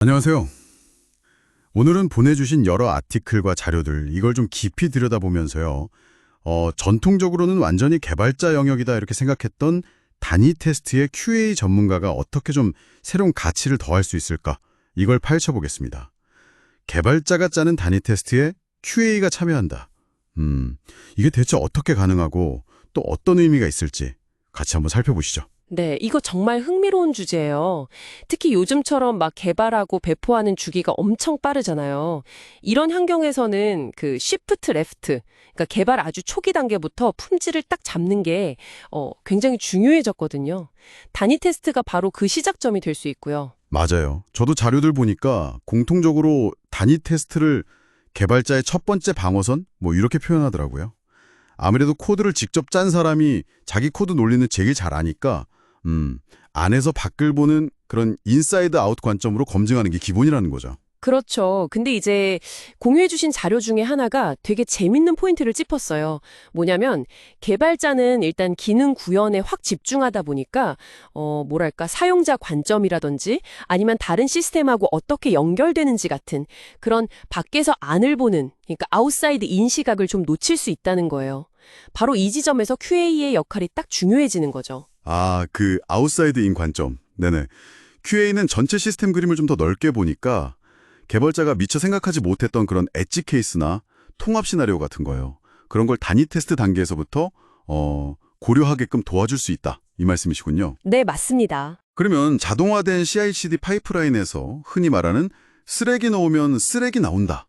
안녕하세요. 오늘은 보내주신 여러 아티클과 자료들 이걸 좀 깊이 들여다보면서요. 어, 전통적으로는 완전히 개발자 영역이다 이렇게 생각했던 단위 테스트의 QA 전문가가 어떻게 좀 새로운 가치를 더할 수 있을까 이걸 파헤쳐보겠습니다. 개발자가 짜는 단위 테스트에 QA가 참여한다. 음, 이게 대체 어떻게 가능하고 또 어떤 의미가 있을지 같이 한번 살펴보시죠. 네, 이거 정말 흥미로운 주제예요. 특히 요즘처럼 막 개발하고 배포하는 주기가 엄청 빠르잖아요. 이런 환경에서는 그 시프트 레프트, 그러니까 개발 아주 초기 단계부터 품질을 딱 잡는 게 어, 굉장히 중요해졌거든요. 단위 테스트가 바로 그 시작점이 될 수 있고요. 맞아요. 저도 자료들 보니까 공통적으로 단위 테스트를 개발자의 첫 번째 방어선 뭐 이렇게 표현하더라고요. 아무래도 코드를 직접 짠 사람이 자기 코드 논리는 제일 잘 아니까 음, 안에서 밖을 보는 그런 인사이드 아웃 관점으로 검증하는 게 기본이라는 거죠. 그렇죠. 근데 이제 공유해주신 자료 중에 하나가 되게 재밌는 포인트를 짚었어요. 뭐냐면 개발자는 일단 기능 구현에 확 집중하다 보니까 어 뭐랄까 사용자 관점이라든지 아니면 다른 시스템하고 어떻게 연결되는지 같은 그런 밖에서 안을 보는 그러니까 아웃사이드 인 시각을 좀 놓칠 수 있다는 거예요. 바로 이 지점에서 QA의 역할이 딱 중요해지는 거죠. 아, 그 아웃사이드 인 관점. 네네. QA는 전체 시스템 그림을 좀 더 넓게 보니까 개발자가 미처 생각하지 못했던 그런 엣지 케이스나 통합 시나리오 같은 거예요. 그런 걸 단위 테스트 단계에서부터 어, 고려하게끔 도와줄 수 있다. 이 말씀이시군요. 네, 맞습니다. 그러면 자동화된 CI/CD 파이프라인에서 흔히 말하는 쓰레기 넣으면 쓰레기 나온다.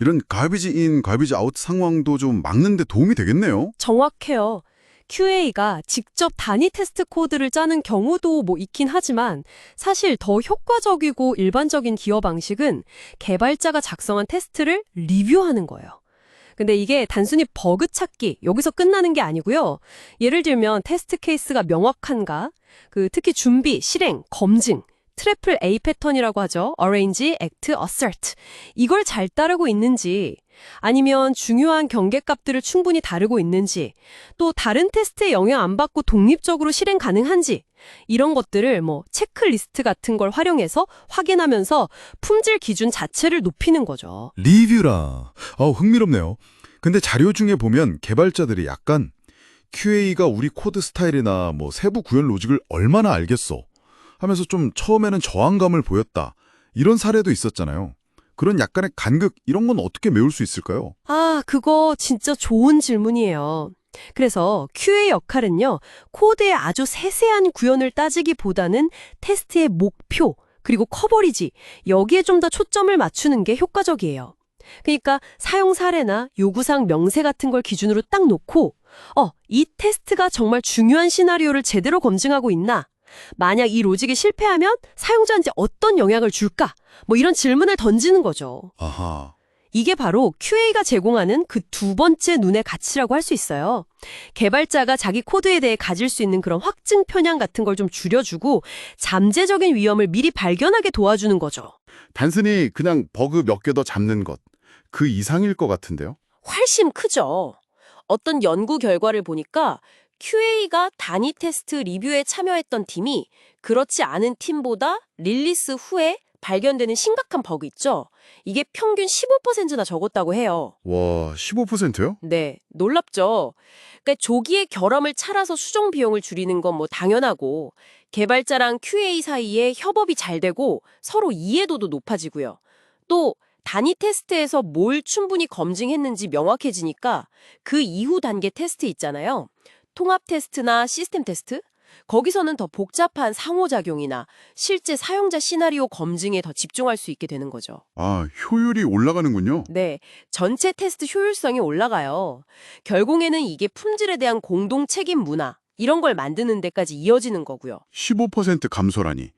이런 갈비지 인, 갈비지 아웃 상황도 좀 막는 데 도움이 되겠네요. 정확해요. QA가 직접 단위 테스트 코드를 짜는 경우도 뭐 있긴 하지만 사실 더 효과적이고 일반적인 기어 방식은 개발자가 작성한 테스트를 리뷰하는 거예요. 근데 이게 단순히 버그 찾기 여기서 끝나는 게 아니고요. 예를 들면 테스트 케이스가 명확한가? 그 특히 준비, 실행, 검증 트래플 A 패턴이라고 하죠. Arrange, Act, Assert. 이걸 잘 따르고 있는지, 아니면 중요한 경계값들을 충분히 다루고 있는지, 또 다른 테스트에 영향 안 받고 독립적으로 실행 가능한지, 이런 것들을 뭐 체크리스트 같은 걸 활용해서 확인하면서 품질 기준 자체를 높이는 거죠. 리뷰라. 어, 흥미롭네요. 근데 자료 중에 보면 개발자들이 약간 QA가 우리 코드 스타일이나 뭐 세부 구현 로직을 얼마나 알겠어 하면서 좀 처음에는 저항감을 보였다. 이런 사례도 있었잖아요. 그런 약간의 간극 이런 건 어떻게 메울 수 있을까요? 아, 그거 진짜 좋은 질문이에요. 그래서 QA 역할은요, 코드의 아주 세세한 구현을 따지기보다는 테스트의 목표, 그리고 커버리지, 여기에 좀 더 초점을 맞추는 게 효과적이에요. 그러니까 사용 사례나 요구사항 명세 같은 걸 기준으로 딱 놓고, 어, 이 테스트가 정말 중요한 시나리오를 제대로 검증하고 있나? 만약 이 로직이 실패하면 사용자한테 어떤 영향을 줄까? 뭐 이런 질문을 던지는 거죠. 아하. 이게 바로 QA가 제공하는 그 두 번째 눈의 가치라고 할 수 있어요. 개발자가 자기 코드에 대해 가질 수 있는 그런 확증 편향 같은 걸 좀 줄여주고 잠재적인 위험을 미리 발견하게 도와주는 거죠. 단순히 그냥 버그 몇 개 더 잡는 것. 그 이상일 것 같은데요. 훨씬 크죠. 어떤 연구 결과를 보니까 QA가 단위 테스트 리뷰에 참여했던 팀이 그렇지 않은 팀보다 릴리스 후에 발견되는 심각한 버그 있죠. 이게 평균 15%나 적었다고 해요. 와, 15%요? 네, 놀랍죠. 그러니까 조기에 결함을 찾아서 수정 비용을 줄이는 건 뭐 당연하고 개발자랑 QA 사이에 협업이 잘 되고 서로 이해도도 높아지고요. 또 단위 테스트에서 뭘 충분히 검증했는지 명확해지니까 그 이후 단계 테스트 있잖아요. 통합 테스트나 시스템 테스트? 거기서는 더 복잡한 상호작용이나 실제 사용자 시나리오 검증에 더 집중할 수 있게 되는 거죠. 아, 효율이 올라가는군요. 네, 전체 테스트 효율성이 올라가요. 결국에는 이게 품질에 대한 공동 책임 문화, 이런 걸 만드는 데까지 이어지는 거고요. 15% 감소라니.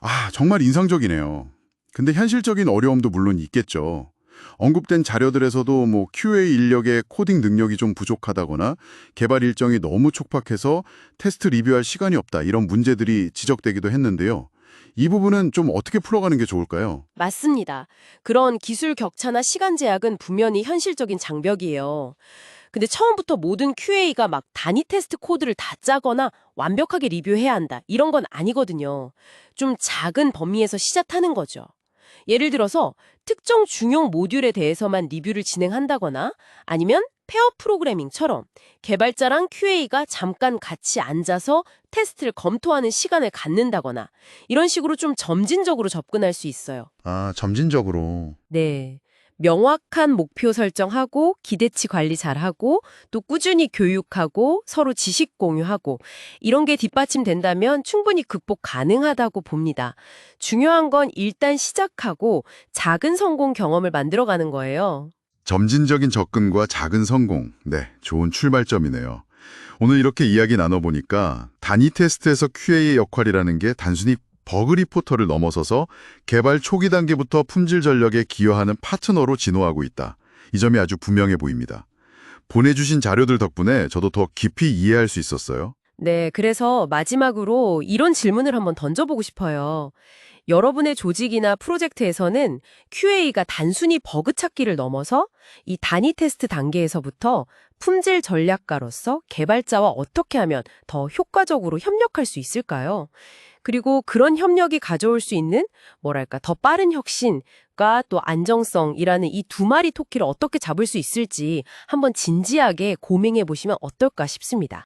아, 정말 인상적이네요. 근데 현실적인 어려움도 물론 있겠죠. 언급된 자료들에서도 뭐 QA 인력의 코딩 능력이 좀 부족하다거나 개발 일정이 너무 촉박해서 테스트 리뷰할 시간이 없다 이런 문제들이 지적되기도 했는데요. 이 부분은 좀 어떻게 풀어가는 게 좋을까요? 맞습니다. 그런 기술 격차나 시간 제약은 분명히 현실적인 장벽이에요. 근데 처음부터 모든 QA가 막 단위 테스트 코드를 다 짜거나 완벽하게 리뷰해야 한다. 이런 건 아니거든요. 좀 작은 범위에서 시작하는 거죠. 예를 들어서 특정 중용 모듈에 대해서만 리뷰를 진행한다거나 아니면 페어 프로그래밍처럼 개발자랑 QA가 잠깐 같이 앉아서 테스트를 검토하는 시간을 갖는다거나 이런 식으로 좀 점진적으로 접근할 수 있어요. 아, 점진적으로. 네. 명확한 목표 설정하고 기대치 관리 잘하고 또 꾸준히 교육하고 서로 지식 공유하고 이런 게 뒷받침된다면 충분히 극복 가능하다고 봅니다. 중요한 건 일단 시작하고 작은 성공 경험을 만들어가는 거예요. 점진적인 접근과 작은 성공. 네, 좋은 출발점이네요. 오늘 이렇게 이야기 나눠보니까 단위 테스트에서 QA의 역할이라는 게 단순히 버그 리포터를 넘어서서 개발 초기 단계부터 품질 전략에 기여하는 파트너로 진화하고 있다. 이 점이 아주 분명해 보입니다. 보내주신 자료들 덕분에 저도 더 깊이 이해할 수 있었어요. 네, 그래서 마지막으로 이런 질문을 한번 던져보고 싶어요. 여러분의 조직이나 프로젝트에서는 QA가 단순히 버그 찾기를 넘어서 이 단위 테스트 단계에서부터 품질 전략가로서 개발자와 어떻게 하면 더 효과적으로 협력할 수 있을까요? 그리고 그런 협력이 가져올 수 있는 뭐랄까 더 빠른 혁신과 또 안정성이라는 이 두 마리 토끼를 어떻게 잡을 수 있을지 한번 진지하게 고민해 보시면 어떨까 싶습니다.